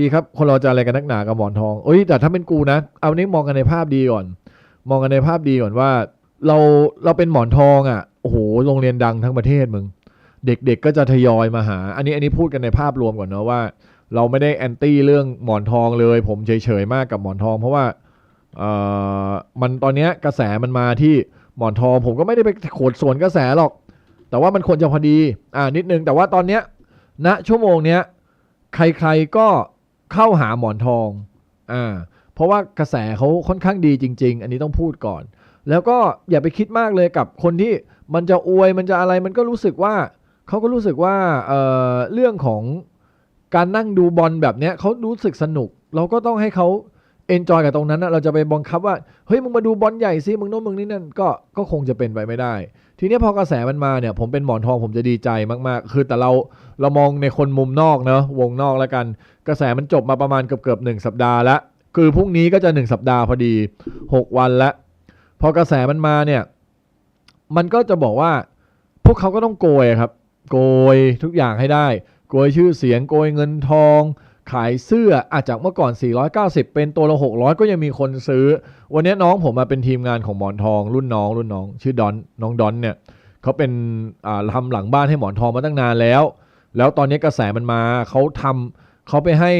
ดีครับ คนเราจะอะไรกันนักหนากับหมอนทองเอ้ยแต่ถ้าเป็นกูนะ เอานี้มองกันในภาพดีก่อน มองกันในภาพดีก่อนว่า เราเราเป็นหมอนทองอะโอ้โหโรงเรียนดังทั้งประเทศมึง เด็กๆก็จะทยอยมาหา อันนี้อันนี้พูดกันในภาพรวมก่อนเนอะว่า เราไม่ได้แอนตี้เรื่องหมอนทองเลย ผมเฉยๆมากกับหมอนทอง เพราะว่าเอ่อมันตอนเนี้ยกระแสมันมาที่หมอนทอง ผมก็ไม่ได้ไปโขดสวนกระแสหรอก แต่ว่ามันควรจะพอดี อ่านิดนึงแต่ว่าตอนเนี้ยณชั่วโมงเนี้ยใครๆก็ เข้าหาหมอนทองอ่าเพราะว่ากระแสเขาค่อนข้างดีจริง ๆ อันนี้ต้องพูดก่อน แล้วก็อย่าไปคิดมากเลยกับคนที่มันจะอวยมันจะอะไรมันก็รู้สึกว่าเขาก็รู้สึกว่าเอ่อเรื่องของการนั่งดูบอลแบบเนี้ยเขารู้สึกสนุก เราก็ต้องให้เขา เอนจอยกับตรงนั้นนะเราจะไปบังคับว่าเฮ้ยมึงมาดูบอลใหญ่สิมึงโน้นมึงนี่นั่นก็ก็คงจะเป็นไปไม่ได้ ทีนี้พอกระแสมันมาเนี่ย ผมเป็นหมอนทองผมจะดีใจมากๆ คือแต่เราเรามองในคนมุมนอกเนอะวงนอกแล้วกัน กระแสมันจบมาประมาณเกือบเกือบหนึ่งสัปดาห์ล้วคือพรุ่งนี้ก็จะหนึ่งสัปดาห์พอดีหกวันล้วพอกระแสมันมาเนี่ย มันก็จะบอกว่า พวกเขาก็ต้องโกยครับ โกยทุกอย่างให้ได้ โกยชื่อเสียงโกยเงินทอง ขายเสื้ออาจจากเมื่อก่อน 490 เป็นตัวละ 600 ก็ยังมีคนซื้อ วันนี้น้องผมมาเป็นทีมงานของหมอนทอง รุ่นน้องรุ่นน้อง ชื่อดอนน้องดอนเนี่ยเขาเป็นทำหลังบ้านให้หมอนทองมาตั้งนานแล้ว แล้วตอนนี้กระแสมันมาเขาทำเขาไปให้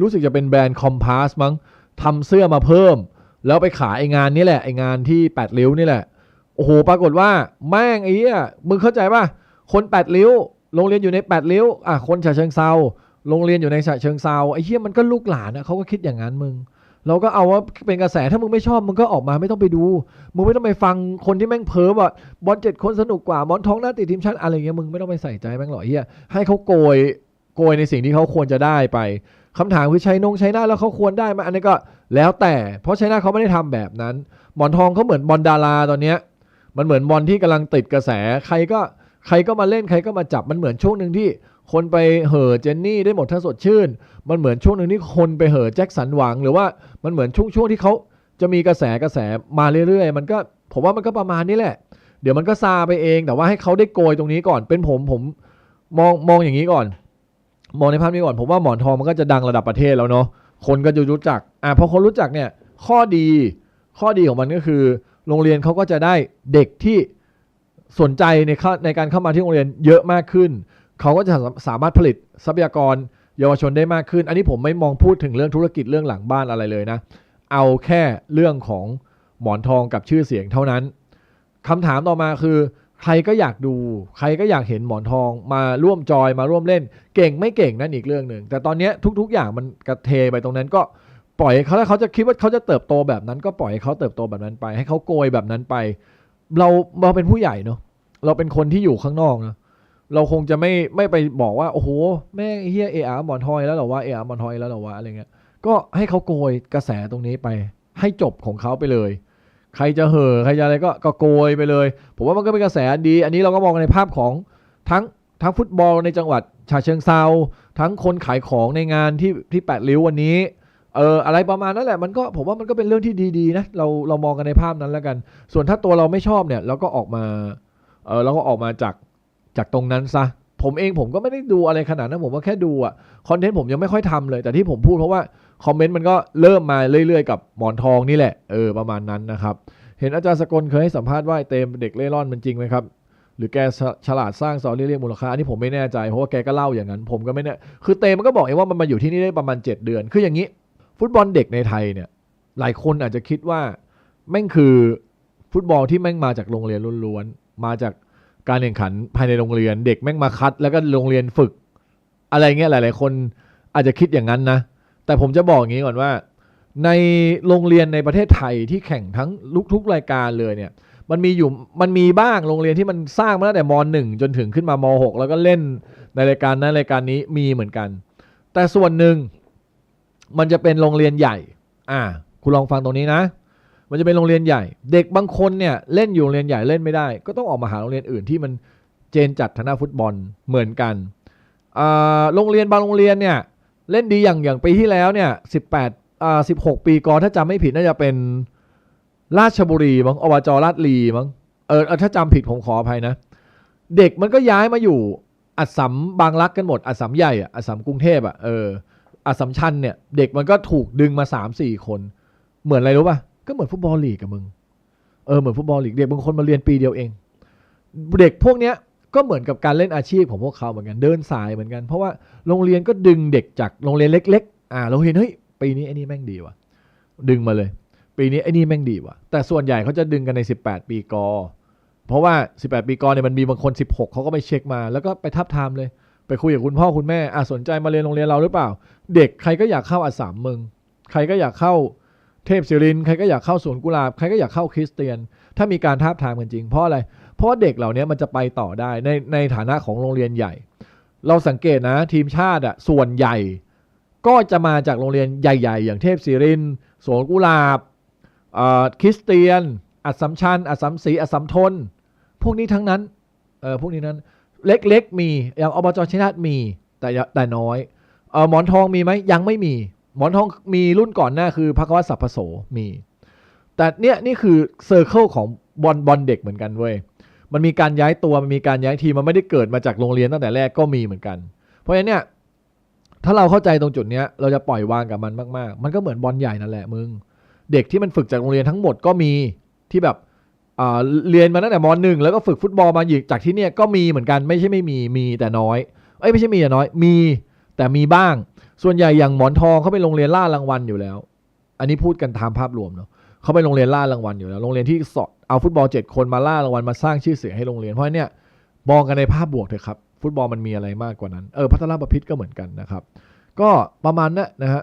รู้สึกจะเป็นแบรนด์คอมพาสมั้งทำเสื้อมาเพิ่ม แล้วไปขายไองานนี้แหละไองานที่แปดริ้วนี่แหละโอ้โหปรากฏว่าแม่งไอ้เหี้ยมึงเข้าใจป่ะคนแปดริ้วโรงเรียนอยู่ในแปดริ้วอะคนฉะเชิงเซา โรงเรียนอยู่ในฉะเชิงเซาไอ้เหี้ยมันก็ลูกหลานนะเขาก็คิดอย่างนั้นมึง เราก็เอาว่าเป็นกระแสถ้ามึงไม่ชอบมึงก็ออกมาไม่ต้องไปดู มึงไม่ต้องไปฟังคนที่แม่งเพ้อว่าบอลเจ็ดคนสนุกกว่าบอลท้องหน้าติดทีมชาติอะไรเงี้ยมึงไม่ต้องไปใส่ใจแม่งหรอกเหี้ยให้เขาโกยโกยในสิ่งที่เขาควรจะได้ไปคำถามคือใช้นงใช้หน้าแล้วเขาควรได้ไหมอันนี้ก็แล้วแต่ เพราะใช้หน้าเขาไม่ได้ทำแบบนั้นหมอนทองเขาเหมือนบอลดาราตอนเนี้ยมันเหมือนบอลที่กำลังติดกระแส ใครก็ใครก็มาเล่นใครก็มาจับมันเหมือนช่วงหนึ่งที่ คนไปเห่อเจนนี่ได้หมดถ้าสดชื่น มันเหมือนช่วงหนึ่งที่คนไปเห่อแจ็คสันหวัง หรือว่ามันเหมือนช่วงช่วงที่เขาจะมีกระแสกระแสมาเรื่อยๆ มันก็ผมว่ามันก็ประมาณนี้แหละ เดี๋ยวมันก็ซาไปเองแต่ว่าให้เขาได้โกยตรงนี้ก่อนเป็นผมผมมองมองอย่างนี้ก่อน มองในภาพนี้ก่อน ผมว่าหมอนทองมันก็จะดังระดับประเทศแล้วเนาะคนก็จะรู้จักอะพอคนรู้จักเนี่ยข้อดีข้อดีของมันก็คือ โรงเรียนเขาก็จะได้เด็กที่สนใจในข้าในการเข้ามาที่โรงเรียนเยอะมากขึ้น เขาก็จะสามารถผลิตทรัพยากรเยาวชนได้มากขึ้น อันนี้ผมไม่มองพูดถึงเรื่องธุรกิจเรื่องหลังบ้านอะไรเลยนะ เอาแค่เรื่องของหมอนทองกับชื่อเสียงเท่านั้นคำถามต่อมาคือ ใครก็อยากดู ใครก็อยากเห็นหมอนทองมาร่วมจอยมาร่วมเล่น เก่งไม่เก่งนั่นอีกเรื่องหนึ่ง แต่ตอนนี้ทุก ๆ อย่างมันกระเทไปตรงนั้นก็ปล่อยเขาถ้าเขาจะคิดว่าเขาจะเติบโตแบบนั้น ก็ปล่อยให้เขาเติบโตแบบนั้นไป ให้เขาโกยแบบนั้นไป เราเราเป็นผู้ใหญ่เนาะเราเป็นคนที่อยู่ข้างนอกเนาะ เราคงจะไม่ไม่ไปบอกว่า โอ้โห แม่เฮียเออาหมอนทอยแล้วหรอวะเออาหมอนทอยแล้วหรอวะอะไรเงี้ยก็ให้เขาโกยกระแสตรงนี้ไป ให้จบของเขาไปเลย ใครจะเห่อใครจะอะไรก็ก็โกยไปเลย ผมว่ามันก็เป็นกระแสดี อันนี้เราก็มองในภาพของทั้งทั้งฟุตบอลในจังหวัดฉะเชิงเซาทั้งคนขายของในงานที่ที่แปดริ้ววันนี้เอออะไรประมาณนั้นแหละมันก็ผมว่ามันก็เป็นเรื่องที่ดีๆนะเราเรามองกันในภาพนั้นแล้วกัน ส่วนถ้าตัวเราไม่ชอบเนี่ยเราก็ออกมาเออเราก็ออกมาจาก จากตรงนั้นซะผมเองผมก็ไม่ได้ดูอะไรขนาดนั้นผมก็แค่ดูอะคอนเทนต์ผมยังไม่ค่อยทำเลย แต่ที่ผมพูดเพราะว่าคอมเมนต์มันก็เริ่มมาเรื่อยๆ กับหมอนทองนี่แหละเออประมาณนั้นนะครับเห็นอาจารย์สกลเคยให้สัมภาษณ์ว่าเต็มเด็กเล่ร่อนมันจริงไหมครับหรือแกฉฉลาดสร้างซอรี่เรียกมูลค่าอันนี้ผมไม่แน่ใจเพราะว่าแกก็เล่าอย่างนั้น ผมก็ไม่แน่คือเตมันก็บอกเองว่ามันมาอยู่ที่นี่ได้ประมาณ 7 เดือน คืออย่างนี้ ฟุตบอลเด็กในไทยเนี่ยหลายคนอาจจะคิดว่าแม่งคือฟุตบอลที่แม่งมาจากโรงเรียนล้วนๆมาจาก การแข่งขันภายในโรงเรียน เด็กแม่งมาคัด แล้วก็โรงเรียนฝึก อะไรเงี้ยหลาย ๆ คนอาจจะคิดอย่างนั้นนะ แต่ผมจะบอกอย่างนี้ก่อนว่า ในโรงเรียนในประเทศไทยที่แข่งทั้งทุกๆรายการเลยเนี่ยมันมีอยู่มันมีบ้างโรงเรียนที่มันสร้างมาตั้งแต่มหนึ่งจนถึงขึ้นมามหกแล้วก็เล่นในรายการนั้นรายการนี้มีเหมือนกัน แต่ส่วนหนึ่งมันจะเป็นโรงเรียนใหญ่ อ่า คุณลองฟังตรงนี้นะ มันจะเป็นโรงเรียนใหญ่ เด็กบางคนเนี่ยเล่นอยู่โรงเรียนใหญ่เล่นไม่ได้ ก็ต้องออกมาหาโรงเรียนอื่นที่มันเจนจัดทางด้านฟุตบอลเหมือนกันโรงเรียนบางโรงเรียนเนี่ยเล่นดีอย่างอย่างปีที่แล้วเนี่ยสิบแปดอ่าสิบหกปีก่อนถ้าจำไม่ผิดน่าจะเป็นราชบุรีมั้งอบจราชลีมั้งเออถ้าจำผิดผมขออภัยนะ เด็กมันก็ย้ายมาอยู่อัดสัมบางรักกันหมดอัดสัมใหญ่อะอัดสัมกรุงเทพอะเอออัสสัมชัญเนี่ยเด็กมันก็ถูกดึงมาสามสี่คน เหมือนอะไรรู้ป่ะ ก็เหมือนฟุตบอลลีกกับมึง เออเหมือนฟุตบอลลีกเด็กบางคนมาเรียนปีเดียวเอง เด็กพวกเนี้ยก็เหมือนกับการเล่นอาชีพของพวกเขาเหมือนกันเดินสายเหมือนกัน เพราะว่าโรงเรียนก็ดึงเด็กจากโรงเรียนเล็ก ๆ อ่าเราเห็นเฮ้ยปีนี้ไอ้นี่แม่งดีว่ะ ดึงมาเลย ปีนี้ไอ้นี่แม่งดีว่ะ แต่ส่วนใหญ่เขาจะดึงกันใน 18 ปีกอเพราะว่า 18 ปีกอเนี่ยมันมีบางคน 16 เขาก็ไปเช็คมา แล้วก็ไปทับทามเลย ไปคุยกับคุณพ่อคุณแม่อะสนใจมาเรียนโรงเรียนเราหรือเปล่า เด็กใครก็อยากเข้าอัสสามมึง ใครก็อยากเข้า เทพศิรินใครก็อยากเข้าสวนกุหลาบใครก็อยากเข้าคริสเตียน ถ้ามีการท้าทามกันจริง เพราะอะไร เพราะว่าเด็กเหล่านี้มันจะไปต่อได้ในในฐานะของโรงเรียนใหญ่ เราสังเกตนะทีมชาติอะส่วนใหญ่ ก็จะมาจากโรงเรียนใหญ่ ๆ อย่างเทพศิรินสวนกุหลาบคริสเตียน อัสสัมชัญอัสสัมศรีอัสสัมทน พวกนี้ทั้งนั้นเออพวกนี้นั้นเล็กๆมีอย่างอบจชยนาทมีแต่แต่น้อยเออหมอนทองมีไหมยังไม่มี หมอนทองมีรุ่นก่อนหน้าคือพักวัตสัพพโสมี แต่เนี่ยนี่คือเซอร์เคิลของบอลบอลเด็กเหมือนกันเว้ยมันมีการย้ายตัวมันมีการย้ายทีมมันไม่ได้เกิดมาจากโรงเรียนตั้งแต่แรกก็มีเหมือนกัน เพราะฉะนั้นเนี่ยถ้าเราเข้าใจตรงจุดเนี้ยเราจะปล่อยวางกับมันมาก ๆ มันก็เหมือนบอลใหญ่นั่นแหละมึง เด็กที่มันฝึกจากโรงเรียนทั้งหมดก็มีที่แบบอ่าเรียนมาตั้งแต่มหนึ่งแล้วก็ฝึกฟุตบอลมาอีกจากที่เนี่ยก็มีเหมือนกันไม่ใช่ไม่มีมีแต่น้อยเอ้ยไม่ใช่มีแต่น้อยมีแต่มีบ้าง ส่วนใหญ่อย่างหมอนทองเขาไปโรงเรียนล่ารางวัลอยู่แล้ว อันนี้พูดกันตามภาพรวมเนาะเขาไปโรงเรียนล่ารางวัลอยู่แล้ว โรงเรียนที่สอดเอาฟุตบอลเจ็ดคนมาล่ารางวัลมาสร้างชื่อเสียงให้โรงเรียน เพราะเนี่ยมองกันในภาพบวกเถอะครับ ฟุตบอลมันมีอะไรมากกว่านั้น เออพัฒนาประพิษก็เหมือนกันนะครับ ก็ประมาณนั้นนะฮะ